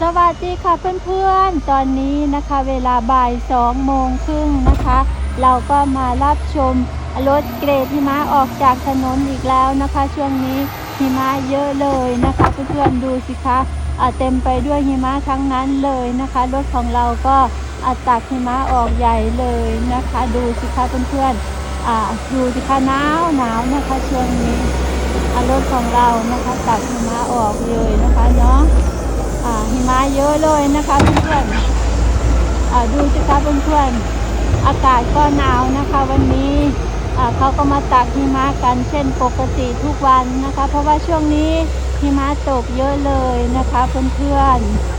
สวัสดีค่ะเพื่อนๆ ตอนนี้นะคะเวลาบ่ายสองโมงครึ่งนะคะ เราก็มารับชมรถเกรดหิมะออกจากถนนอีกแล้วนะคะ ช่วงนี้หิมะเยอะเลยนะคะเพื่อนๆดูสิคะอ่าเต็มไปด้วยหิมะทั้งนั้นเลยนะคะรถของเราก็อตักหิมะออกใหญ่เลยนะคะ ดูสิคะเพื่อนๆอ่าดูสิคะหนาวหนาวนะคะช่วงนี้รถของเรานะคะตักหิมะออกเลยนะ เยอะเลยนะคะเพื่อนๆดูสิคะเพื่อนๆอากาศก็หนาวนะคะ วันนี้เขาก็มาตักหิมะกันเช่นปกติทุกวันนะคะ เพราะว่าช่วงนี้หิมะตกเยอะเลยนะคะเพื่อนๆ